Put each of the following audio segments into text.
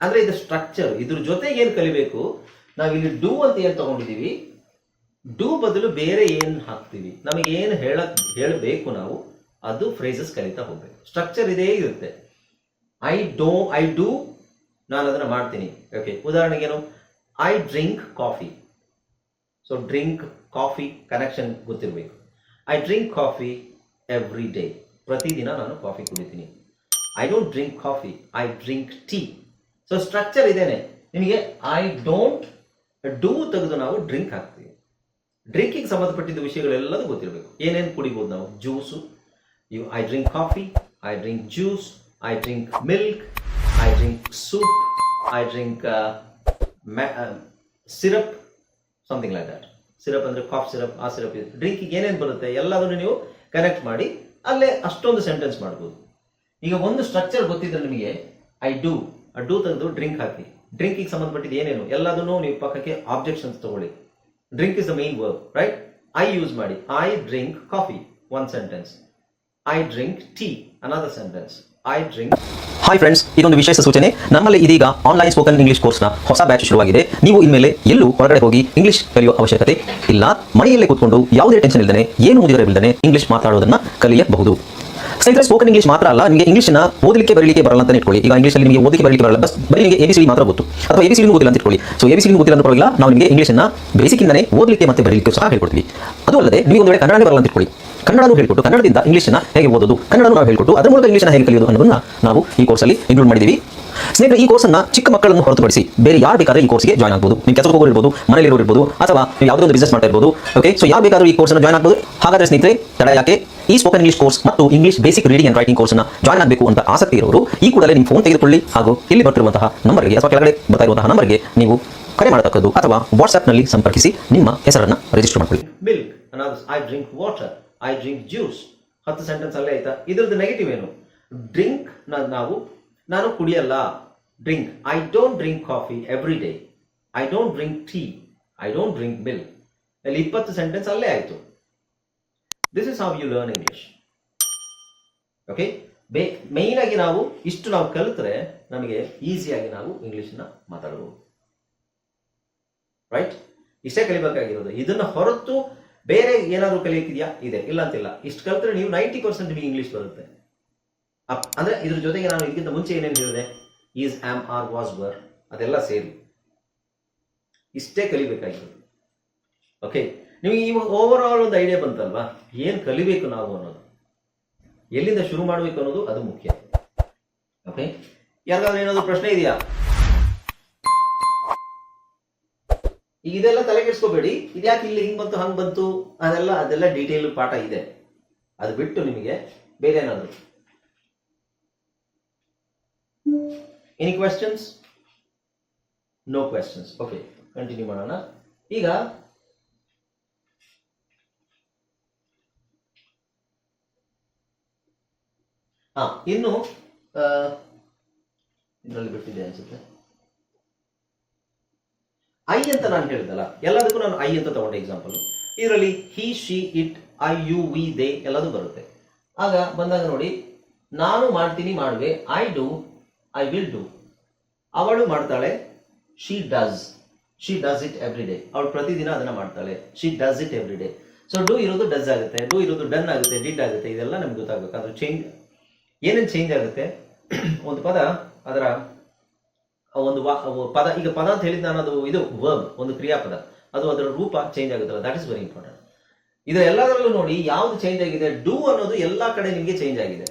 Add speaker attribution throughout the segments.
Speaker 1: ಅಂದ್ರೆ ಇದು ಸ್ಟ್ರಕ್ಚರ್ ಇದ್ರ ಜೊತೆಗೆ ಏನ್ ಕಲಿಬೇಕು? ನಾವಿಲ್ಲಿ ಡೂ ಅಂತ ಏನ್ ತಗೊಂಡಿದೀವಿ? ಡೂ ಬದಲು ಬೇರೆ ಏನ್ ಹಾಕ್ತೀವಿ? ನಮಗೆ ಏನ್ ಹೇಳ, ಹೇಳಬೇಕು ನಾವು, ಅದು ಫ್ರೇಸಸ್ ಕಲಿತಾ ಹೋಗ್ಬೇಕು. ಸ್ಟ್ರಕ್ಚರ್ ಇದೇ ಇರುತ್ತೆ. ಐ ಡೋ ಐ ಡೂ ನಾನು ಅದನ್ನ ಮಾಡ್ತೀನಿ. Okay ಉದಾಹರಣೆಗೇನು? I drink coffee so drink coffee connection ಗೊತ್ತಿರಬೇಕು. I drink coffee every day ಪ್ರತಿದಿನ ನಾನು ಕಾಫಿ ಕುಡಿತೀನಿ. I don't drink coffee I drink tea so structure ಇದೇನೆ. ನಿಮಗೆ ಐ ಡೋಂಟ್ ಡೂ ತೆಗೆದು ನಾವು ಡ್ರಿಂಕ್ ಹಾಕ್ತೀವಿ. ಡ್ರಿಂಕಿಗೆ ಸಂಬಂಧಪಟ್ಟಿದ್ದ ವಿಷಯಗಳೆಲ್ಲದೂ ಗೊತ್ತಿರಬೇಕು. ಏನೇನು ಕುಡಿಬೋದು ನಾವು? Juice you I drink coffee I drink juice I drink milk I drink soup I drink syrup something like that syrup ಅಂದರೆ ಕಾಫ್ ಸಿರಪ್ ಆ ಸಿರಪ್ ಇದೆ. ಡ್ರಿಂಕಿಗೆ ಏನೇನು ಬರುತ್ತೆ? ಎಲ್ಲದನ್ನು ನೀವು ಕನೆಕ್ಟ್ ಮಾಡಿ ಅಲ್ಲೇ ಅಷ್ಟೊಂದು ಸೆಂಟೆನ್ಸ್ ಮಾಡ್ಬೋದು. ಈಗ ಒಂದು ಸ್ಟ್ರಕ್ಚರ್ ಗೊತ್ತಿದ್ರೆ ನಿಮಗೆ ಐ ಡೂ ಆ ಡೂ ತೆಗೆದು ಡ್ರಿಂಕ್ ಹಾಕಿ. ಡ್ರಿಂಕಿಗೆ ಸಂಬಂಧಪಟ್ಟಿದ್ದು ಏನೇನು? ಎಲ್ಲದನ್ನು ನೀವು ಪಕ್ಕಕ್ಕೆ ಆಬ್ಜೆಕ್ಷನ್ಸ್ ತಗೊಳ್ಳಿ. Drink is the main verb right I use ಮಾಡಿ. I drink coffee one sentence I drink tea another sentence I drink
Speaker 2: hi friends ಇದೊಂದು ವಿಶೇಷ ಸೂಚನೆ. ನಮ್ಮಲ್ಲಿ ಇದೀಗ ಆನ್ಲೈನ್ ಸ್ಪೋಕನ್ ಇಂಗ್ಲಿಷ್ ಕೋರ್ಸ್ನ ಹೊಸ ಬ್ಯಾಚ್ ಶುರುವಾಗಿದೆ. ನೀವು ಇನ್ಮೇಲೆ ಎಲ್ಲೂ ಹೊರಗಡೆ ಹೋಗಿ ಇಂಗ್ಲಿಷ್ ಕಲಿಯುವ ಅವಶ್ಯಕತೆ ಇಲ್ಲ. ಮನೆಯಲ್ಲೇ ಕೂತ್ಕೊಂಡು ಯಾವುದೇ ಟೆನ್ಷನ್ ಇಲ್ಲದೆ ಏನು ಮುಂದಿರಬಿಲ್ಲದೆ ಇಂಗ್ಲಿಷ್ ಮಾತಾಡೋದನ್ನ ಕಲಿಯಬಹುದು. ಸ್ನೇಹಿತರೆ ಸ್ಪೋಕನ್ ಇಂಗ್ಲಿಷ್ ಮಾತ್ರ ಅಲ್ಲ, ನಿಮಗೆ ಇಂಗ್ಲಿಷ್ನ ಓದಲಿಕ್ಕೆ, ಬರಲಿಕ್ಕೆ ಬರಲ್ಲ ಅಂತ ಇಟ್ಕೊಳ್ಳಿ. ಈಗ ಇಂಗ್ಲಿಷಲ್ಲಿ ನಿಮಗೆ ಓದಲಿಕ್ಕೆ, ಬರಲಿಕ್ಕೆ ಬರಲ್ಲ. ಬಸ್ ಬರೀ ನಿಮಗೆ ಎ ಮಾತ್ರ ಗೊತ್ತು. ಅಥವಾ ಎ ಬಿ ಸಿ ಗೊತ್ತಿಲ್ಲ ಅಂತ ಇಟ್ಕೊಳ್ಳಿ. ಸೊ ಎ ಬಿ ಸಿ ಗೊತ್ತಿಲ್ಲ ಅಂತ ಪರವಾಗಿಲ್ಲ, ನಾವು ನಿಮಗೆ ಇಂಗ್ಲಿಷ್ನ ಬೇಸಿಕ್ಕಿಂದನೇ ಓದಲಿಕ್ಕೆ ಮತ್ತೆ ಬರಲಿಕ್ಕೆ ಸಹ ಹೇಳ್ಕೊಡ್ತೀವಿ. ಅದು ಅಲ್ಲದೆ, ನೀವು ಒಂದು ವೇಳೆ ಕನ್ನಡನೇ ಬರಲ್ಲ ಅಂತ ಇಟ್ಕೊಳ್ಳಿ. ಕನ್ನಡನೂ ಹೇಳ್ಕೊಟ್ಟು, ಕನ್ನಡದಿಂದ ಇಂಗ್ಲಿಷ್ನ ಹೇಗೆ ಓದೋದು, ಕನ್ನಡನೂ ನಾವು ಹೇಳ್ಕೊಟ್ಟು, ಅದರ ಮೂಲಕ ಇಂಗ್ಲಿಷ್ನ ಹೇಗೆ ಕಲಿಯೋದು ಅನ್ನೋದನ್ನ ನಾವು ಈ ಕೋರ್ಸಲ್ಲಿ ಇನ್ಕ್ಲೂಡ್ ಮಾಡಿದ್ದೀವಿ. ಸ್ನೇಹಿತರೆ, ಈ ಕೋರ್ಸನ್ನ ಚಿಕ್ಕ ಮಕ್ಕಳನ್ನು ಹೊರತುಪಡಿಸಿ ಬೇರೆ ಯಾರು ಬೇಕಾದ್ರೆ ಈ ಕೋರ್ಸ್ಗೆ ಜಾಯ್ನ್ ಆಗ್ಬೋದು. ನೀವು ಕೆಲಸಕ್ಕೆ ಹೋಗೋರು ಇರ್ಬೋದು ಇರೋರು ಇರ್ಬೋದು, ಅಥವಾ ನೀವು ಯಾವುದೋ ಒಂದು ಬಿಸ್ನೆಸ್ ಮಾಡ್ತಾ ಇರ್ಬೋದು ಓಕೆ ಸೊ ಯಾರು ಬೇಕಾದ್ರೂ ಈ ಕೋರ್ಸ್ನ ಜಾಯ್ನ್ ಆಗ್ಬೋದು. ಹಾಗಾದ್ರೆ ಸ್ನೇಹಿತರೆ, ತಡ ಯಾಕೆ? ಈ ಸ್ಪೋಕನ್ ಇಂಗ್ಲಿಷ್ ಕೋರ್ಸ್ ಮತ್ತು English basic reading and writing ಕೋರ್ಸ್ನ ಜಾಯ್ನ್ ಆಗಬೇಕು ಅಂತ ಆಸಕ್ತಿ ಇರೋರು, ಈ ಕೂಡಲೇ ನಿಮ್ಮ ಫೋನ್ ತೆಗೆದುಕೊಳ್ಳಿ. ಹಾಗೂ ಇಲ್ಲಿ ಬರ್ತಿರುವಂತಹ ನಂಬರ್ಗೆ ಅಥವಾ ಕೆಳಗಡೆ ಬರ್ತಾ ನಂಬರ್ಗೆ ನೀವು ಕರೆ ಮಾಡತಕ್ಕದ್ದು ಅಥವಾ ವಾಟ್ಸ್ಆ್ಯಪ್ನಲ್ಲಿ ಸಂಪರ್ಕಿಸಿ, ನಿಮ್ಮ ಹೆಸರನ್ನು ರಿಜಿಸ್ಟರ್ ಮಾಡಿಕೊಳ್ಳಿ.
Speaker 1: Another I drink water I drink juice ಹತ್ತು ಸೆಂಟೆನ್ಸ್ ಅಲ್ಲೇ ಆಯ್ತಾ? ಇದ್ರದ್ದು ನೆಗೆಟಿವ್ ಏನು? ಡ್ರಿಂಕ್ ನಾವು ನಾನು ಕುಡಿಯಲ್ಲ. Drink I don't drink coffee every day I don't drink tea I don't drink milk ಅಲ್ಲಿ ಇಪ್ಪತ್ತು ಸೆಂಟೆನ್ಸ್ ಅಲ್ಲೇ ಆಯಿತು. This is how you learn English okay ಬೇ ಮೇಯ್ನ್ ಆಗಿ ನಾವು ಇಷ್ಟು ನಾವು ಕಲಿತ್ರೆ ನಮಗೆ ಈಸಿಯಾಗಿ ನಾವು ಇಂಗ್ಲಿಷ್ನ ಮಾತಾಡಬಹುದು ರೈಟ್ ಇಷ್ಟೇ ಕಲಿಬೇಕಾಗಿರೋದು. ಇದನ್ನ ಹೊರತು ಬೇರೆ ಏನಾದರೂ ಕಲಿಯಕ್ಕಿದೆಯಾ ಇದೆ. ಇಲ್ಲ ಅಂತಿಲ್ಲ. ಇಷ್ಟು ಕಲಿತ್ರೆ ನೀವು ನೈಂಟಿ ಪರ್ಸೆಂಟ್ ನಿಮಗೆ ಇಂಗ್ಲಿಷ್ ಬರುತ್ತೆ. ಅಂದ್ರೆ ಇದ್ರ ಜೊತೆಗೆ ನಾನು ಇದಕ್ಕಿಂತ ಮುಂಚೆ ಏನೇನು ಹೇಳಿದೆ? Is, am, are, was, were ಅದೆಲ್ಲ ಸೇರಿ. ಇಷ್ಟೇ ಕಲಿಬೇಕಾಗಿತ್ತು. ಓಕೆ ನಿಮಗೆ ಈ ಓವರ್ ಆಲ್ ಒಂದು ಐಡಿಯಾ ಬಂತಲ್ವಾ? ಏನು ಕಲಿಬೇಕು ನಾವು ಅನ್ನೋದು? ಎಲ್ಲಿಂದ ಶುರು ಮಾಡಬೇಕು ಅನ್ನೋದು ಅದು ಮುಖ್ಯ. ಓಕೆ ಯಾರಿಗಾದ್ರೂ ಏನಾದ್ರು ಪ್ರಶ್ನೆ ಇದೆಯಾ? ಈಗ ಇದೆಲ್ಲ ತಲೆ ಕೆಡಿಸ್ಕೋಬೇಡಿ. ಇದ್ಯಾಕೆ ಇಲ್ಲಿ ಹಿಂಗ್ ಬಂತು, ಹಂಗ್ ಬಂತು? ಅದೆಲ್ಲ ಅದೆಲ್ಲ ಡೀಟೇಲ್ ಪಾಠ ಇದೆ. ಅದು ಬಿಟ್ಟು ನಿಮಗೆ ಬೇರೆ ಏನಾದ್ರು any questions no questions okay continue ಮಾಡೋಣ ಈಗ ಹಾ, ಇನ್ನು ಇದರಲ್ಲಿ ಬಿಟ್ಟಿದೆ ಅನ್ಸುತ್ತೆ. ಐ ಅಂತ ನಾನು ಹೇಳಿದಲ್ಲ ಎಲ್ಲದಕ್ಕೂ ನಾನು ಐ ಅಂತ ತಗೊಂಡೆ ಎಕ್ಸಾಂಪಲ್ ಇದರಲ್ಲಿ he she it I you we they ಎಲ್ಲದೂ ಬರುತ್ತೆ. ಆಗ ಬಂದಾಗ ನೋಡಿ, ನಾನು ಮಾಡ್ತೀನಿ ಮಾಡುವೆ I do I will do ಅವಳು ಮಾಡ್ತಾಳೆ she does she does it every day ಅವಳು ಪ್ರತಿದಿನ ಅದನ್ನ ಮಾಡ್ತಾಳೆ. She does it every day so do ಇರೋದು ಡಸ್ ಆಗುತ್ತೆ ಡೂ ಇರೋದು ಡನ್ ಆಗುತ್ತೆ ಡಿಡ್ ಆಗುತ್ತೆ, ಇದೆಲ್ಲ ನಮ್ಗೆ ಗೊತ್ತಾಗಬೇಕು. ಅದು ಚೇಂಜ್ ಏನೇನು ಚೇಂಜ್ ಆಗುತ್ತೆ? ಒಂದು ಪದ, ಅದರ ಒಂದು ವಾ ಪದ, ಈಗ ಪದ ಅಂತ ಹೇಳಿದ್ದು ನಾನು ಅದು ಇದು ವರ್ಬ್ ಒಂದು ಕ್ರಿಯಾಪದ. ಅದು ಅದರ ರೂಪ ಚೇಂಜ್ ಆಗುತ್ತಲ್ಲ ದಟ್ ಇಸ್ ವೆರಿ ಇಂಪಾರ್ಟೆಂಟ್ ಇದರ ಎಲ್ಲದರಲ್ಲೂ ನೋಡಿ, ಯಾವುದು ಚೇಂಜ್ ಆಗಿದೆ ಡೂ ಅನ್ನೋದು ಎಲ್ಲ ಕಡೆ ನಿಮಗೆ ಚೇಂಜ್ ಆಗಿದೆ.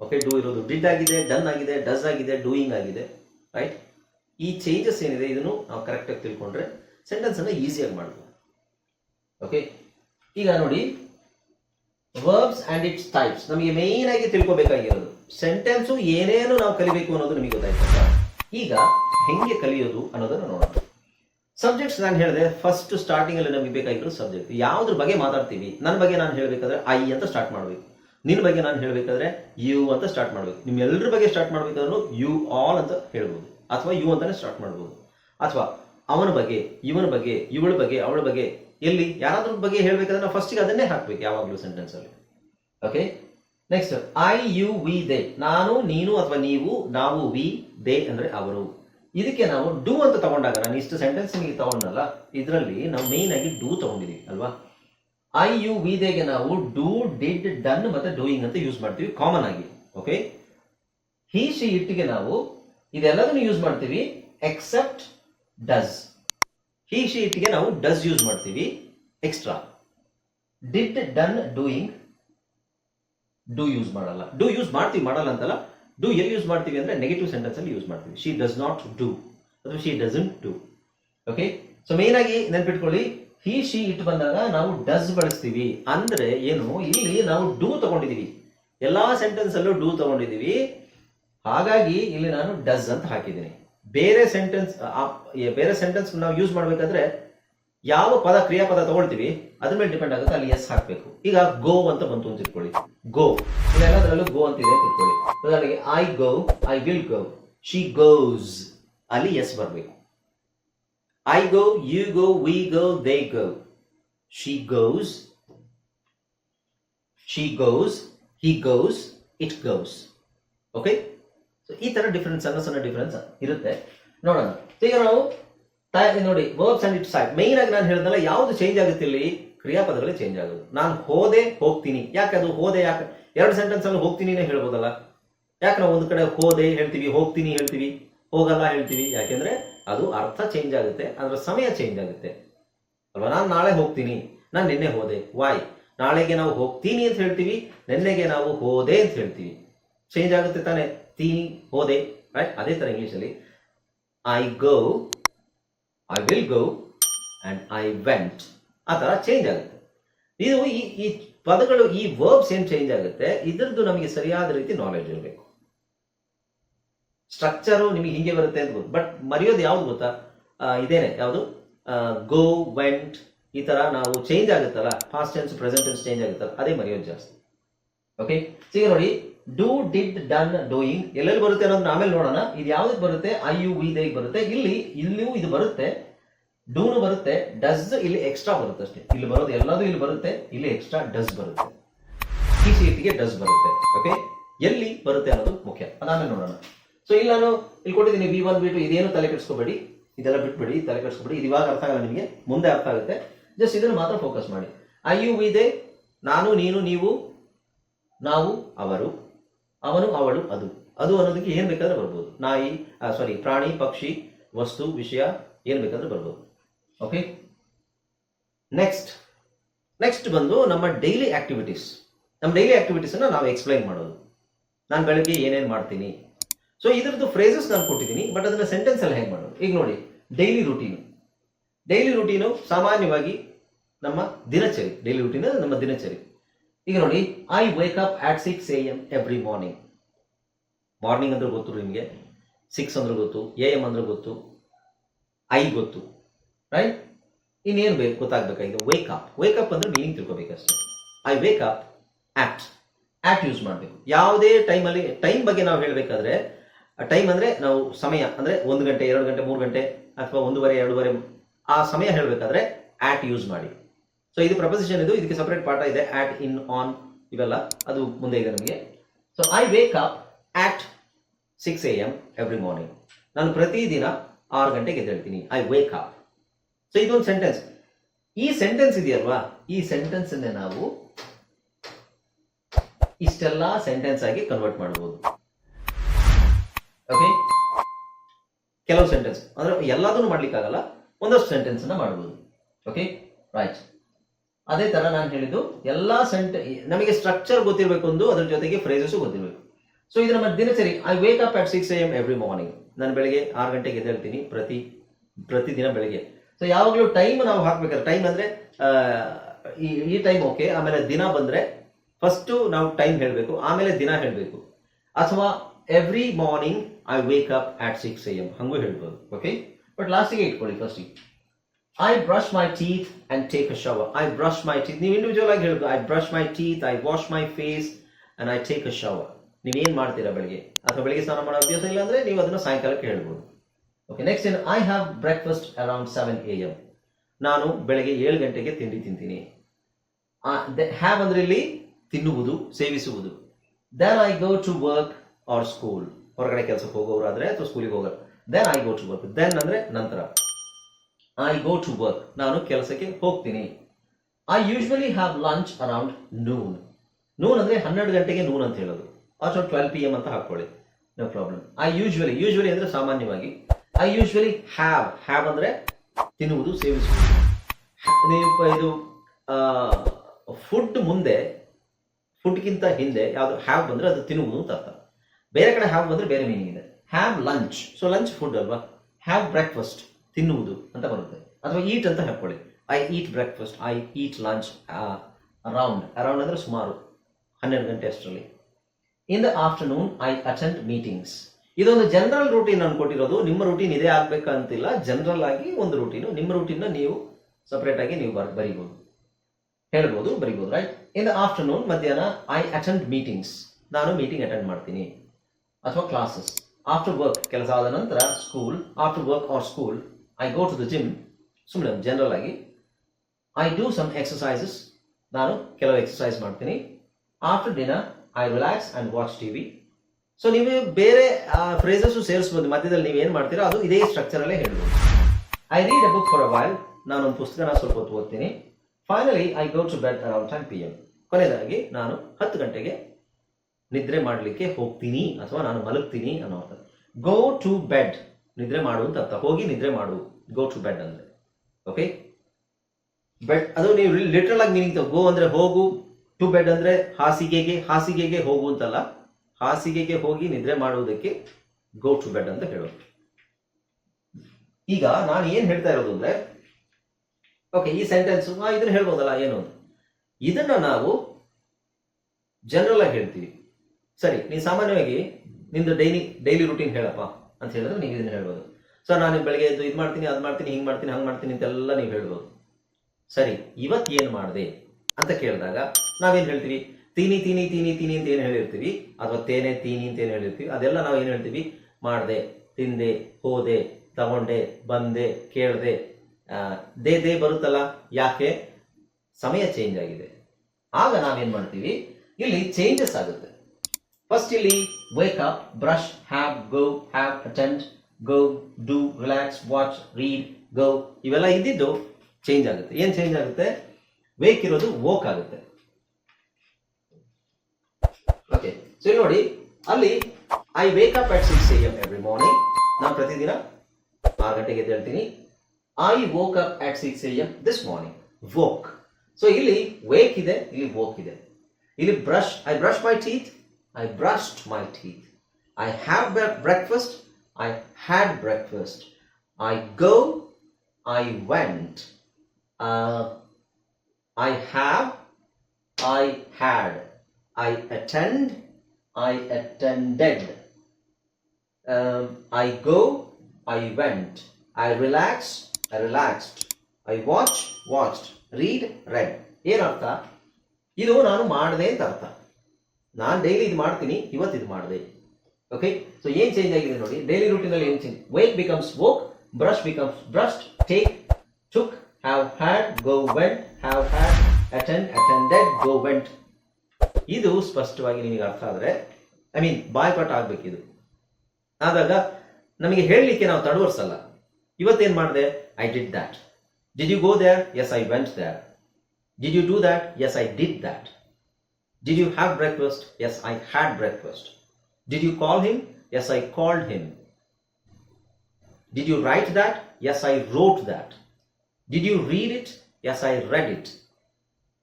Speaker 1: ಓಕೆ ಡೂ ಇರೋದು ಡಿಡ್ ಆಗಿದೆ ಡನ್ ಆಗಿದೆ ಡಸ್ ಆಗಿದೆ ಡೂಯಿಂಗ್ ಆಗಿದೆ ರೈಟ್ ಈ ಚೇಂಜಸ್ ಏನಿದೆ, ಇದನ್ನು ನಾವು ಕರೆಕ್ಟಾಗಿ ತಿಳ್ಕೊಂಡ್ರೆ ಸೆಂಟೆನ್ಸ್ ಅನ್ನ ಈಸಿಯಾಗಿ ಮಾಡ್ಬೋದು. ಓಕೆ ಈಗ ನೋಡಿ ವರ್ಬ್ಸ್ ಅಂಡ್ ಇಟ್ಸ್ ಟೈಪ್ಸ್ ನಮಗೆ ಮೇನ್ ಆಗಿ ತಿಳ್ಕೊಬೇಕಾಗಿರೋದು. ಸೆಂಟೆನ್ಸು ಏನೇನು ನಾವು ಕಲಿಬೇಕು ಅನ್ನೋದು ನಿಮಗೆ ಗೊತ್ತಾಯ್ತು ಈಗ ಹೆಂಗೆ ಕಲಿಯೋದು ಅನ್ನೋದನ್ನ ನೋಡೋಣ. ಸಬ್ಜೆಕ್ಟ್ಸ್ ನಾನು ಹೇಳಿದೆ ಫಸ್ಟ್ ಸ್ಟಾರ್ಟಿಂಗ್ ಅಲ್ಲಿ ನಮಗೆ ಬೇಕಾಗಿರೋ ಸಬ್ಜೆಕ್ಟ್ ಯಾವುದ್ರ ಬಗ್ಗೆ ಮಾತಾಡ್ತೀವಿ ನನ್ನ ಬಗ್ಗೆ ನಾನು ಹೇಳಬೇಕಾದ್ರೆ ಐ ಅಂತ ಸ್ಟಾರ್ಟ್ ಮಾಡಬೇಕು. ನಿನ್ನ ಬಗ್ಗೆ ನಾನು ಹೇಳಬೇಕಾದ್ರೆ ಯು ಅಂತ ಸ್ಟಾರ್ಟ್ ಮಾಡಬೇಕು. ನಿಮ್ಮೆಲ್ಲರ ಬಗ್ಗೆ ಸ್ಟಾರ್ಟ್ ಮಾಡಬೇಕಾದ್ರೂ ಯು ಆಲ್ ಅಂತ ಹೇಳ್ಬೋದು. ಅಥವಾ ಯು ಅಂತಾನೆ ಸ್ಟಾರ್ಟ್ ಮಾಡ್ಬೋದು. ಅಥವಾ ಅವನ ಬಗ್ಗೆ, ಇವನ ಬಗ್ಗೆ, ಇವಳ ಬಗ್ಗೆ, ಅವಳ ಬಗ್ಗೆ, ಎಲ್ಲಿ ಯಾರಾದ್ರ ಬಗ್ಗೆ ಹೇಳ್ಬೇಕಾದ್ರೆ ನಾವು ಫಸ್ಟಿಗೆ ಅದನ್ನೇ ಹಾಕ್ಬೇಕು ಯಾವಾಗಲೂ ಸೆಂಟೆನ್ಸ್ ಅಲ್ಲಿ. Okay next I you we they ನಾನು, ನೀನು ಅಥವಾ ನೀವು, ನಾವು ವಿ ದೇ ಅಂದ್ರೆ ಅವರು. ಇದಕ್ಕೆ ನಾವು ಡೂ ಅಂತ ತಗೊಂಡಾಗ ನಾನು ಇಷ್ಟು ಸೆಂಟೆನ್ಸ್ ನಿಮಗೆ ತಗೊಂಡಲ್ಲ ಇದರಲ್ಲಿ ನಾವು ಮೇನ್ ಆಗಿ ಡೂ ತಗೊಂಡಿದ್ದೀವಿ ಅಲ್ವಾ? ಐ ಯು ವಿದೆಗೆ ನಾವು ಡೂ, ಡಿಡ್, ಡನ್ ಮತ್ತೆ ಡೂಯಿಂಗ್ ಅಂತ ಯೂಸ್ ಮಾಡ್ತೀವಿ ಕಾಮನ್ ಆಗಿ ಓಕೆ ಹಿ, ಶಿ ಇಟ್ಗೆ ನಾವು ಇದೆಲ್ಲದನ್ನು ಯೂಸ್ ಮಾಡ್ತೀವಿ ಎಕ್ಸೆಪ್ಟ್ ಡಸ್ ಹಿ, ಶಿ ಇಟ್ಗೆ ನಾವು ಡಸ್ ಯೂಸ್ ಮಾಡ್ತೀವಿ extra did, done, doing, do use ಮಾಡಲ್ಲ. ಡೂ ಯೂಸ್ ಮಾಡ್ತೀವಿ, ಮಾಡಲ್ಲ ಅಂತಲ್ಲ, ಡೂ ಎಲ್ಲಿ ಯೂಸ್ ಮಾಡ್ತೀವಿ ಅಂದ್ರೆ ನೆಗೆಟಿವ್ ಸೆಂಟೆನ್ಸ್ ಅಲ್ಲಿ ಯೂಸ್ ಮಾಡ್ತೀವಿ. ಶಿ ಡಸ್ ನಾಟ್ ಡೂ ಅಥವಾ she doesn't do okay so main ಆಗಿ ನೆನ್ಪಿಟ್ಕೊಳ್ಳಿ ಹಿ ಶಿ ಇಟ್ಟು ಬಂದಾಗ ನಾವು ಡಸ್ ಬಳಸ್ತೀವಿ. ಅಂದ್ರೆ ಏನು? ಇಲ್ಲಿ ನಾವು ಡೂ ತಗೊಂಡಿದೀವಿ. ಎಲ್ಲಾ ಸೆಂಟೆನ್ಸ್ ಅಲ್ಲೂ ಡೂ ತಗೊಂಡಿದೀವಿ. ಹಾಗಾಗಿ ಇಲ್ಲಿ ನಾನು ಡಸ್ ಅಂತ ಹಾಕಿದ್ದೀನಿ. ಬೇರೆ ಸೆಂಟೆನ್ಸ್ ಬೇರೆ ಸೆಂಟೆನ್ಸ್ ನಾವು ಯೂಸ್ ಮಾಡ್ಬೇಕಾದ್ರೆ ಯಾವ ಪದ, ಕ್ರಿಯಾಪದ ತಗೊಳ್ತೀವಿ, ಅದ್ರ ಮೇಲೆ ಡಿಪೆಂಡ್ ಆಗುತ್ತೆ ಅಲ್ಲಿ ಎಸ್ ಹಾಕ್ಬೇಕು. ಈಗ ಗೋ ಅಂತ ಬಂತು ಅಂತ ಇಟ್ಕೊಳ್ಳಿ ಗೋ ಇದೆಲ್ಲದರಲ್ಲೂ ಗೋ ಅಂತಿದೆ ಅಂತ ಇಟ್ಕೊಳ್ಳಿ ಉದಾಹರಣೆಗೆ I go I will go she goes ಅಲ್ಲಿ ಎಸ್ ಬರಬೇಕು. I go you go we go they go. She goes she goes he goes it goes okay so ಈ ಥರ ಡಿಫ್ರೆನ್ಸ್ ಸಣ್ಣ ಸಣ್ಣ ಡಿಫ್ರೆನ್ಸ್ ಇರುತ್ತೆ. ನೋಡೋಣ. ಈಗ ನಾವು ನೋಡಿ verbs and it side main ಆಗಿ ನಾನು ಹೇಳಿದ್ನಲ್ಲ ಯಾವ್ದು ಚೇಂಜ್ ಆಗುತ್ತೆ ಇಲ್ಲಿ? ಕ್ರಿಯಾಪದಗಳೇ ಚೇಂಜ್ ಆಗೋದು ನಾನು ಹೋದೆ, ಹೋಗ್ತೀನಿ. ಯಾಕೆ ಅದು ಹೋದೆ, ಯಾಕೆ? ಎರಡು ಸೆಂಟೆನ್ಸ್ ಅಲ್ಲಿ ಹೋಗ್ತೀನಿನೇ ಹೇಳ್ಬೋದಲ್ಲ. ಯಾಕೆ ನಾವು ಒಂದು ಕಡೆ ಹೋದೆ ಹೇಳ್ತೀವಿ, ಹೋಗ್ತೀನಿ ಹೇಳ್ತೀವಿ, ಹೋಗಲ್ಲ ಹೇಳ್ತೀವಿ? ಯಾಕೆಂದ್ರೆ ಅದು ಅರ್ಥ ಚೇಂಜ್ ಆಗುತ್ತೆ, ಅದರ ಸಮಯ ಚೇಂಜ್ ಆಗುತ್ತೆ. ಅಲ್ವಾ? ನಾನು ನಾಳೆ ಹೋಗ್ತೀನಿ, ನಾನು ನಿನ್ನೆ ಹೋದೆ ವಾಯ್ ನಾಳೆಗೆ ನಾವು ಹೋಗ್ತೀನಿ ಅಂತ ಹೇಳ್ತೀವಿ, ನಿನ್ನೆಗೆ ನಾವು ಹೋದೆ ಅಂತ ಹೇಳ್ತೀವಿ. ಚೇಂಜ್ ಆಗುತ್ತೆ ತಾನೆ? ತೀನಿ, ಹೋದೆ ರೈಟ್ ಅದೇ ತರ ಇಂಗ್ಲಿಷ್ ಅಲ್ಲಿ. I go I will go and I went ಆ ಥರ ಚೇಂಜ್ ಆಗುತ್ತೆ. ಇದು ಈ ಈ ಪದಗಳು, ಈ ವರ್ಬ್ಸ್ ಏನು ಚೇಂಜ್ ಆಗುತ್ತೆ? ಇದ್ರದ್ದು ನಮಗೆ ಸರಿಯಾದ ರೀತಿ ನಾಲೆಡ್ಜ್ ಇರಬೇಕು. ಸ್ಟ್ರಕ್ಚರು ನಿಮಗೆ ಹಿಂಗೆ ಬರುತ್ತೆ ಅಂತ ಗೊತ್ತು. ಬಟ್ ಮರೆಯೋದು ಯಾವ್ದು ಗೊತ್ತಾ? ಇದೇನೆ, ಯಾವುದು? ಗೋ ವೆಂಟ್ ಈ ತರ ನಾವು ಚೇಂಜ್ ಆಗುತ್ತಲ್ಲ? Past tense present tense change ಆಗುತ್ತಲ್ಲ? ಅದೇ ಮರೆಯೋದು ಜಾಸ್ತಿ. ಓಕೆ ಈಗ ನೋಡಿ ಡೂ ಡಿಡ್ ಡನ್ ಡೂಯಿಂಗ್ ಎಲ್ಲೆಲ್ಲಿ ಬರುತ್ತೆ ಅನ್ನೋದನ್ನ ಆಮೇಲೆ ನೋಡೋಣ. ಇದು ಯಾವ್ದಕ್ಕೆ ಬರುತ್ತೆ? ಐ ಯು ವಿ ದೇಗೆ ಬರುತ್ತೆ. ಇಲ್ಲಿ, ಇಲ್ಲಿಯೂ ಇದು ಬರುತ್ತೆ. ಡೂನು ಬರುತ್ತೆ. ಡಸ್ ಇಲ್ಲಿ ಎಕ್ಸ್ಟ್ರಾ ಬರುತ್ತೆ ಅಷ್ಟೇ. ಇಲ್ಲಿ ಬರೋದು ಎಲ್ಲದೂ ಇಲ್ಲಿ ಬರುತ್ತೆ. ಇಲ್ಲಿ ಎಕ್ಸ್ಟ್ರಾ ಡಸ್ ಬರುತ್ತೆ. ಈ ಸೀಟಿಗೆ ಡಸ್ ಬರುತ್ತೆ. ಓಕೆ ಎಲ್ಲಿ ಬರುತ್ತೆ ಅನ್ನೋದು ಮುಖ್ಯ. ಅದಾದ್ಮೇಲೆ ನೋಡೋಣ. ಸೊ ಇಲ್ಲಿ ನಾನು ಇಲ್ಲಿ ಕೊಟ್ಟಿದ್ದೀನಿ ವಿ ಒನ್ ವಿ ಟು ಇದೇನು ತಲೆ ಕೆಡಿಸ್ಕೋಬೇಡಿ, ಇದೆಲ್ಲ ಬಿಟ್ಬಿಡಿ, ತಲೆ ಕೆಡಿಸ್ಕೊಬೇಡಿ, ಇದು ಇವಾಗ ಅರ್ಥ ಆಗಲ್ಲ ನಿಮಗೆ, ಮುಂದೆ ಅರ್ಥ ಆಗುತ್ತೆ. ಜಸ್ಟ್ ಇದನ್ನು ಮಾತ್ರ ಫೋಕಸ್ ಮಾಡಿ. ಐ ಯು ಇದೆ ನಾನು, ನೀನು, ನೀವು, ನಾವು, ಅವರು, ಅವನು, ಅವಳು, ಅದು. ಅದು ಅನ್ನೋದಕ್ಕೆ ಏನು ಬೇಕಾದ್ರೆ ಬರ್ಬೋದು. ನಾಯಿ ಸಾರಿ ಪ್ರಾಣಿ, ಪಕ್ಷಿ, ವಸ್ತು, ವಿಷಯ, ಏನು ಬೇಕಾದ್ರೆ ಬರ್ಬೋದು. ಓಕೆ ನೆಕ್ಸ್ಟ್ ನೆಕ್ಸ್ಟ್ ಬಂದು ನಮ್ಮ ಡೈಲಿ ಆಕ್ಟಿವಿಟೀಸ್ ನಮ್ಮ ಡೈಲಿ ಆಕ್ಟಿವಿಟೀಸನ್ನು ನಾವು ಎಕ್ಸ್ಪ್ಲೈನ್ ಮಾಡೋದು. ನಾನು ಬೆಳಗ್ಗೆ ಏನೇನು ಮಾಡ್ತೀನಿ? ಸೊ ಇದ್ರದ್ದು ಫ್ರೇಸಸ್ ನಾನು ಕೊಟ್ಟಿದ್ದೀನಿ ಬಟ್ ಅದನ್ನ ಸೆಂಟೆನ್ಸ್ ಎಲ್ಲ ಹೇಗೆ ಮಾಡೋದು. ಈಗ ನೋಡಿ ಡೈಲಿ ರುಟೀನು ಡೈಲಿ ರುಟೀನು ಸಾಮಾನ್ಯವಾಗಿ ನಮ್ಮ ದಿನಚರಿ. ಡೈಲಿ ರುಟೀನ್ ನಮ್ಮ ದಿನಚರಿ. ಈಗ ನೋಡಿ I wake up at six A M every morning morning ಅಂದ್ರೆ ಗೊತ್ತು ನಿಮಗೆ? ಸಿಕ್ಸ್ ಅಂದ್ರೆ ಗೊತ್ತು ಎ ಎಂ ಅಂದ್ರೆ ಗೊತ್ತು, ಐ ಗೊತ್ತು ರೈಟ್ ಇನ್ನೇನು ಬೇಕು ಗೊತ್ತಾಗಬೇಕಾಗಿದೆ ವೇಕ್ ಅಪ್ ವೇಕ್ ಅಪ್ ಅಂದ್ರೆ meaning ತಿಳ್ಕೊಬೇಕಷ್ಟೇ. I wake up at at use ಮಾಡಬೇಕು. ಯಾವುದೇ ಟೈಮಲ್ಲಿ ಟೈಮ್ ಬಗ್ಗೆ ನಾವು ಹೇಳಬೇಕಾದ್ರೆ ಟೈಮ್ ಅಂದ್ರೆ ನಾವು ಸಮಯ ಅಂದ್ರೆ ಒಂದು ಗಂಟೆ, ಎರಡು ಗಂಟೆ, ಮೂರು ಗಂಟೆ ಅಥವಾ ಒಂದೂವರೆ, ಎರಡೂವರೆ ಆ ಸಮಯ ಹೇಳಬೇಕಾದ್ರೆ ಆಟ್ ಯೂಸ್ ಮಾಡಿ. ಸೊ ಇದು ಪ್ರಪೋಸಿಷನ್ ಇದು, ಇದಕ್ಕೆ ಸಪರೇಟ್ ಪಾಠ ಇದೆ ಆಟ್ ಇನ್ ಆನ್ ಇವೆಲ್ಲ. ಅದು ಮುಂದೆ ಇದೆ ನಮಗೆ. So I wake up at six A M every morning ನಾನು ಪ್ರತಿದಿನ ಆರು ಗಂಟೆಗೆ ಎದ್ದೇಳ್ತೀನಿ. ಐ ವೇಕ್ ಅಪ್ ಸೊ ಇದೊಂದು ಸೆಂಟೆನ್ಸ್ ಈ ಸೆಂಟೆನ್ಸ್ ಇದೆಯಲ್ವಾ? ಈ ಸೆಂಟೆನ್ಸ್ ನಾವು ಇಷ್ಟೆಲ್ಲ ಸೆಂಟೆನ್ಸ್ ಆಗಿ ಕನ್ವರ್ಟ್ ಮಾಡಬಹುದು ಓಕೆ ಕೆಲವು ಸೆಂಟೆನ್ಸ್ ಅಂದ್ರೆ ಎಲ್ಲದನ್ನು ಮಾಡ್ಲಿಕ್ಕಾಗಲ್ಲ ಒಂದಷ್ಟು ಸೆಂಟೆನ್ಸ್ ಅನ್ನ ಮಾಡಬಹುದು ಓಕೆ ರೈಟ್ ಅದೇ ತರ ನಾನು ಹೇಳಿದ್ದು, ಎಲ್ಲಾ ಸೆಂಟೆ ನಮಗೆ ಸ್ಟ್ರಕ್ಚರ್ ಗೊತ್ತಿರಬೇಕು ಒಂದು, ಅದ್ರ ಜೊತೆಗೆ ಫ್ರೇಸಸ್ ಗೊತ್ತಿರಬೇಕು. ಸೊ ಇದು ನಮ್ಮ ದಿನಚರಿ. I wake up at six A M every morning ನಾನು ಬೆಳಗ್ಗೆ ಆರು ಗಂಟೆಗೆ ಎದ್ದೇಳ್ತೀನಿ ಪ್ರತಿ, ಪ್ರತಿದಿನ ಬೆಳಗ್ಗೆ. ಸೊ ಯಾವಾಗಲೂ ಟೈಮ್ ನಾವು ಹಾಕ್ಬೇಕಾದ್ರೆ ಟೈಮ್ ಅಂದ್ರೆ ಈ ಟೈಮ್ ಓಕೆ ಆಮೇಲೆ ದಿನ ಬಂದ್ರೆ ಫಸ್ಟ್ ನಾವು ಟೈಮ್ ಹೇಳಬೇಕು, ಆಮೇಲೆ ದಿನ ಹೇಳಬೇಕು. ಅಥವಾ every morning I wake up at six A ಹಂಗೂ ಹೇಳ್ಬೋದು ಓಕೆ ಬಟ್ ಲಾಸ್ಟಿಗೆ ಇಟ್ಕೊಳ್ಳಿ ಫಸ್ಟಿಗೆ I brush my teeth and take a shower I brush my teeth ನೀವು ಇಂಡಿವಿಜುವಲ್ ಆಗಿ ಹೇಳ್ಬೋದು I brush my teeth I wash my face and I take a shower ನೀವೇನ್ ಮಾಡ್ತೀರಾ ಬೆಳಿಗ್ಗೆ? ಅಥವಾ ಬೆಳಿಗ್ಗೆ ಸ್ನಾನ ಮಾಡೋ ಅಭ್ಯಾಸ ಇಲ್ಲ ಅಂದ್ರೆ ನೀವು ಅದನ್ನು ಸಾಯಂಕಾಲಕ್ಕೆ ಹೇಳ್ಬೋದು. ಓಕೆ ನೆಕ್ಸ್ಟ್ ಏನು I have breakfast around seven A M ನಾನು ಬೆಳಗ್ಗೆ ಏಳು ಗಂಟೆಗೆ ತಿಂಡಿ ತಿಂತೀನಿ. ಹ್ಯಾವ್ ಅಂದ್ರೆ ಇಲ್ಲಿ ತಿನ್ನುವುದು, ಸೇವಿಸುವುದು. Then I go to work or school ಹೊರಗಡೆ ಕೆಲಸಕ್ಕೆ ಆದರೆ ಅಥವಾ ಸ್ಕೂಲಿಗೆ ಹೋಗೋರು. Then I go to work then ಅಂದ್ರೆ ನಂತರ. ಐ ಗೋ ಟು ವರ್ಕ್ ನಾನು ಕೆಲಸಕ್ಕೆ ಹೋಗ್ತೀನಿ. I usually have lunch around noon noon ಅಂದ್ರೆ ಹನ್ನೆರಡು ಗಂಟೆಗೆ ನೂನ್ ಅಂತ ಹೇಳೋದು. ಅಥವಾ ಟ್ವೆಲ್ ಪಿ ಎಂ ಅಂತ ಹಾಕೊಳ್ಳಿ. No problem I usually usually ಅಂದ್ರೆ ಸಾಮಾನ್ಯವಾಗಿ ಐ ಯೂಶ್ವಲಿ ಹ್ಯಾವ್ ಹ್ಯಾವ್ ಅಂದ್ರೆ ತಿನ್ನುವುದು, ಸೇವಿಸುವುದು. ಇದು ಫುಡ್ ಮುಂದೆ ಫುಡ್ಗಿಂತ ಹಿಂದೆ ಯಾವುದು ಹ್ಯಾವ್ ಬಂದ್ರೆ ಅದು ತಿನ್ನುವುದು ಅಂತ ಅರ್ಥ. ಬೇರೆ ಕಡೆ ಹ್ಯಾವ್ ಬಂದ್ರೆ ಬೇರೆ ಮೀನಿಂಗ್ ಇದೆ. Have lunch so lunch food ಅಲ್ವಾ? ಹ್ಯಾವ್ ಬ್ರೇಕ್ಫಾಸ್ಟ್ ತಿನ್ನುವುದು ಅಂತ ಬರುತ್ತೆ. ಅಥವಾ ಈಟ್ ಅಂತ ಹೇಳ್ಕೊಳ್ಳಿ. I eat breakfast I eat lunch around around ಅಂದ್ರೆ ಸುಮಾರು. ಹನ್ನೆರಡು ಗಂಟೆ ಅಷ್ಟರಲ್ಲಿ. In the afternoon I attend meetings ಇದೊಂದು ಜನರಲ್ ರೂಟೀನ್ ನಾನು ಕೊಟ್ಟಿರೋದು. ನಿಮ್ಮ ರೂಟೀನ್ ಇದೇ ಆಗ್ಬೇಕಂತಿಲ್ಲ. ಜನರಲ್ ಆಗಿ ಒಂದು ರೂಟೀನು ನಿಮ್ಮ ರೂಟೀನ್ನ ನೀವು ಸಪರೇಟ್ ಆಗಿ ನೀವು ಬರ್ ಬರೀಬಹುದು ಹೇಳ್ಬೋದು ಬರೀಬಹುದು ರೈಟ್ ಇನ್ ದ ಆಫ್ಟರ್ನೂನ್ ಮಧ್ಯಾಹ್ನ ಐ ಅಟೆಂಡ್ ಮೀಟಿಂಗ್ಸ್ ನಾನು ಮೀಟಿಂಗ್ ಅಟೆಂಡ್ ಮಾಡ್ತೀನಿ. ಅಥವಾ ಕ್ಲಾಸಸ್ ಆಫ್ಟರ್ ವರ್ಕ್ ಕೆಲಸ ಆದ ನಂತರ school after work or school I go to the gym ಸುಮ್ಮನೆ ಜನರಲ್ ಆಗಿ ಐ ಡೂ ಸಮ್ ಎಕ್ಸಸೈಸಸ್ ನಾನು ಕೆಲವು ಎಕ್ಸಸೈಸ್ ಮಾಡ್ತೀನಿ. After dinner I relax and watch T V so ನೀವು ಬೇರೆ ಫ್ರೇಸಸ್ ಸೇರಿಸ್ಬೋದು. ಮಧ್ಯದಲ್ಲಿ ನೀವು ಏನು ಮಾಡ್ತೀರೋ ಅದು ಇದೇ ಸ್ಟ್ರಕ್ಚರ್ ಅಲ್ಲೇ ಹೇಳ್ಬೋದು. I read a book for a while ಒಂದು ಪುಸ್ತಕನ ಸ್ವಲ್ಪ ಹೊತ್ತು ಓದ್ತೀನಿ. Finally I go to bed around ten P M ಕೊನೆಯದಾಗಿ, ನಾನು ಹತ್ತು ಗಂಟೆಗೆ ನಿದ್ರೆ ಮಾಡಲಿಕ್ಕೆ ಹೋಗ್ತೀನಿ ಅಥವಾ ನಾನು ಮಲಗ್ತೀನಿ ಅನ್ನೋ ಅರ್ಥ. ಗೋ ಟು ಬೆಡ್ ನಿದ್ರೆ ಮಾಡು ಅಂತ ಅರ್ಥ. ಹೋಗಿ ನಿದ್ರೆ ಮಾಡು. ಗೋ ಟು ಬೆಡ್ ಅಂದ್ರೆ. ಓಕೆ ಬೆಡ್ ಅದು ನೀವು ಲಿಟ್ರಲ್ ಆಗಿ ಮೀನಿಂಗ್ ಗೋ ಅಂದ್ರೆ ಹೋಗು. ಟು ಬೆಡ್ ಅಂದ್ರೆ ಹಾಸಿಗೆಗೆ ಹಾಸಿಗೆಗೆ ಹೋಗು ಅಂತಲ್ಲ. ಹಾಸಿಗೆಗೆ ಹೋಗಿ ನಿದ್ರೆ ಮಾಡುವುದಕ್ಕೆ ಗೋ ಟು ಬೆಡ್ ಅಂತ ಹೇಳೋದು. ಈಗ ನಾನು ಏನ್ ಹೇಳ್ತಾ ಇರೋದು ಅಂದ್ರೆ ಓಕೆ ಈ ಸೆಂಟೆನ್ಸ್ ಇದನ್ನ ಹೇಳ್ಬೋದಲ್ಲ, ಏನು ಇದನ್ನ ನಾವು ಜನರಲ್ ಆಗಿ ಹೇಳ್ತೀವಿ. ಸರಿ, ನೀನು ಸಾಮಾನ್ಯವಾಗಿ ನಿಂದು ಡೈಲಿ ಡೈಲಿ ರೂಟೀನ್ ಹೇಳಪ್ಪ ಅಂತ ಹೇಳಿದ್ರೆ ನೀವು ಇದನ್ನ ಹೇಳ್ಬೋದು. ಸರ್ ನಾನು ಬೆಳಗ್ಗೆ ಎದ್ದು ಇದು ಮಾಡ್ತೀನಿ, ಅದು ಮಾಡ್ತೀನಿ, ಹಿಂಗೆ ಮಾಡ್ತೀನಿ, ಹಂಗೆ ಮಾಡ್ತೀನಿ ಅಂತೆಲ್ಲ ನೀವು ಹೇಳ್ಬೋದು. ಸರಿ ಇವತ್ತು ಏನು ಮಾಡಿದೆ ಅಂತ ಕೇಳಿದಾಗ ನಾವೇನು ಹೇಳ್ತೀವಿ? ತೀನಿ ತೀನಿ ತೀನಿ ತೀನಿ ಅಂತ ಏನು ಹೇಳಿರ್ತೀವಿ? ಅಥವಾ ತೇನೆ, ತೀನಿ ಅಂತ ಏನು ಹೇಳಿರ್ತೀವಿ? ಅದೆಲ್ಲ ನಾವು ಏನು ಹೇಳ್ತೀವಿ? ಮಾಡಿದೆ, ತಿಂದೆ, ಹೋದೆ, ತಗೊಂಡೆ, ಬಂದೆ, ಕೇಳಿದೆ. ದೇ ದೇ ಬರುತ್ತಲ್ಲ, ಯಾಕೆ? ಸಮಯ ಚೇಂಜ್ ಆಗಿದೆ. ಆಗ ನಾವೇನು ಮಾಡ್ತೀವಿ? ಇಲ್ಲಿ ಚೇಂಜಸ್ ಆಗುತ್ತೆ. ಫಸ್ಟ್ ಇಲ್ಲಿ wake up brush have go have attend go do relax watch read go ಇವೆಲ್ಲ ಇದ್ದಿದ್ದು ಚೇಂಜ್ ಆಗುತ್ತೆ. ಏನ್ ಚೇಂಜ್ ಆಗುತ್ತೆ? ವೇಕ್ ಇರೋದು ವೋಕ್ ಆಗುತ್ತೆ. ಓಕೆ ಸೊ ಇಲ್ಲಿ ನೋಡಿ, ಅಲ್ಲಿ I wake up at six A M every morning ನಾನು ಪ್ರತಿದಿನ ಆರು ಗಂಟೆಗೆ ಎದ್ದೇಳ್ತೀನಿ I woke up at six A M this morning woke so ಇಲ್ಲಿ ವೇಕ್ ಇದೆ, ಇಲ್ಲಿ ವೋಕ್ ಇದೆ. ಇಲ್ಲಿ brush I brush my teeth I brushed my teeth I have breakfast I had breakfast I go I went I have I had I attend I attended um, I go, I went. I relax, I relaxed. I watch, watched. Read, read. ಏನರ್ಥ ಇದು ನಾನು ಮಾಡಿದೆ ಅಂತ ಅರ್ಥ ನಾನು daily ಇದು ಮಾಡ್ತೀನಿ, ಇವತ್ತು ಇದು ಮಾಡಿದೆ. ಓಕೆ ಸೊ ಏನ್ ಚೇಂಜ್ ಆಗಿದೆ ನೋಡಿ ಡೈಲಿ ರೂಟೀನ್ ಅಲ್ಲಿ ಏನ್ change wake becomes woke brush becomes brush take took have had go went have had attend attended go went ಇದು ಸ್ಪಷ್ಟವಾಗಿ ನಿಮಗೆ ಅರ್ಥ ಆದ್ರೆ ಐ ಮೀನ್ ಬಾಯ್ಪಾಠ ಆಗ್ಬೇಕಿದು. ಆದಾಗ, ನಮಗೆ ಹೇಳಲಿಕ್ಕೆ ನಾವು ತಡವರ್ಸಲ್ಲ. ಇವತ್ತೇನ್ ಮಾಡಿದೆ? I did that did you go there yes I went there did you do that yes I did that did you have breakfast yes I had breakfast did you call him yes I called him did you write that yes I wrote that did you read it yes I read it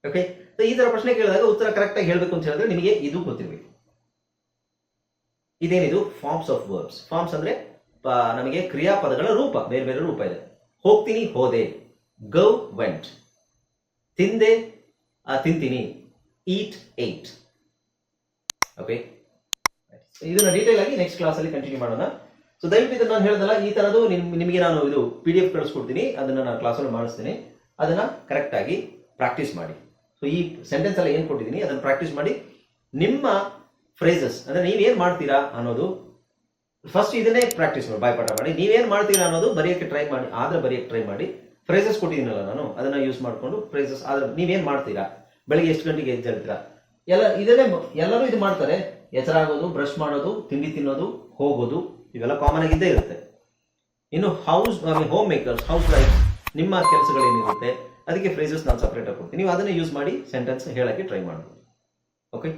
Speaker 1: okay ಈ ತರ ಪ್ರಶ್ನೆ ಕೇಳಿದಾಗ ಉತ್ತರ ಕರೆಕ್ಟಾಗಿ ಹೇಳಬೇಕು ಅಂತ ಹೇಳಿದ್ರೆ ನಿಮಗೆ ಇದು ಗೊತ್ತಿರಬೇಕು. ಇದೇನಿದು? ಫಾರ್ಮ್ಸ್ ಆಫ್ ವರ್ಬ್ಸ್ ಫಾರ್ಮ್ಸ್ ಅಂದ್ರೆ ನಮಗೆ ಕ್ರಿಯಾಪದಗಳ ರೂಪ, ಬೇರೆ ಬೇರೆ ರೂಪ ಇದೆ. ಹೋಗ್ತೀನಿ, ಹೋದೆ. ಗೋ ವೆಂಟ್ ತಿಂದೆ ತಿಂತೀನಿ. ಈಟ್ ಏಟ್ ಓಕೆ ಇದನ್ನ ಡೀಟೇಲ್ ಆಗಿ ನೆಕ್ಸ್ಟ್ ಕ್ಲಾಸ್ ಅಲ್ಲಿ ಕಂಟಿನ್ಯೂ ಮಾಡೋಣ. ಸೊ ದಯವಿಟ್ಟು ಇದನ್ನ ನಾನು ಹೇಳ್ದಲ್ಲ, ಈ ತರದ್ದು ನಿಮ್- ನಿಮಗೆ ನಾನು ಇದು ಪಿ ಡಿ ಎಫ್ ಕಳಿಸ್ಕೊಡ್ತೀನಿ. ಅದನ್ನ ನಾನು ಕ್ಲಾಸಲ್ಲಿ ಮಾಡಿಸ್ತೀನಿ. ಅದನ್ನ ಕರೆಕ್ಟ್ ಆಗಿ ಪ್ರಾಕ್ಟೀಸ್ ಮಾಡಿ. ಸೊ ಈ ಸೆಂಟೆನ್ಸ್ ಎಲ್ಲ ಏನು ಕೊಟ್ಟಿದ್ದೀನಿ, ಅದನ್ನು ಪ್ರಾಕ್ಟೀಸ್ ಮಾಡಿ. ನಿಮ್ಮ ಫ್ರೇಸಸ್ ಅಂದ್ರೆ ನೀವೇನು ಮಾಡ್ತೀರಾ ಅನ್ನೋದು ಫಸ್ಟ್ ಇದನ್ನೇ ಪ್ರಾಕ್ಟೀಸ್ ಮಾಡಿ, ಬಾಯ್ಪಾಠ ಮಾಡಿ. ನೀವೇನು ಮಾಡ್ತೀರಾ ಅನ್ನೋದು ಬರೆಯೋಕ್ಕೆ ಟ್ರೈ ಮಾಡಿ, ಆದ್ರೆ ಬರೆಯಕ್ಕೆ ಟ್ರೈ ಮಾಡಿ. ಫ್ರೇಸಸ್ ಕೊಟ್ಟಿದ್ದೀನಲ್ಲ ನಾನು, ಅದನ್ನ ಯೂಸ್ ಮಾಡಿಕೊಂಡು ಫ್ರೇಸಸ್ ಆದ್ರೆ ನೀವೇನು ಮಾಡ್ತೀರಾ? ಬೆಳಿಗ್ಗೆ ಎಷ್ಟು ಗಂಟೆಗೆ ಎದ್ದೇಳ್ತೀರಾ ಎಲ್ಲ ಇದನ್ನೇ ಎಲ್ಲರೂ ಇದು ಮಾಡ್ತಾರೆ. ಎಚ್ಚರ ಆಗೋದು ಬ್ರಷ್ ಮಾಡೋದು, ತಿಂಡಿ ತಿನ್ನೋದು, ಹೋಗೋದು, ಇವೆಲ್ಲ ಕಾಮನ್ ಆಗಿದ್ದೇ ಇರುತ್ತೆ. ಇನ್ನು house homemakers housewife ನಿಮ್ಮ ಕೆಲಸಗಳೇನಿರುತ್ತೆ, ಅದಕ್ಕೆ ಫ್ರೇಸಸ್ ನಾನು ಸಪ್ರೇಟ್ ಆಗಿ ಕೊಡ್ತೀನಿ. ನೀವು ಅದನ್ನೇ ಯೂಸ್ ಮಾಡಿ ಸೆಂಟೆನ್ಸ್ ಹೇಳೋಕ್ಕೆ ಟ್ರೈ ಮಾಡ್ಬೋದು. ಓಕೆ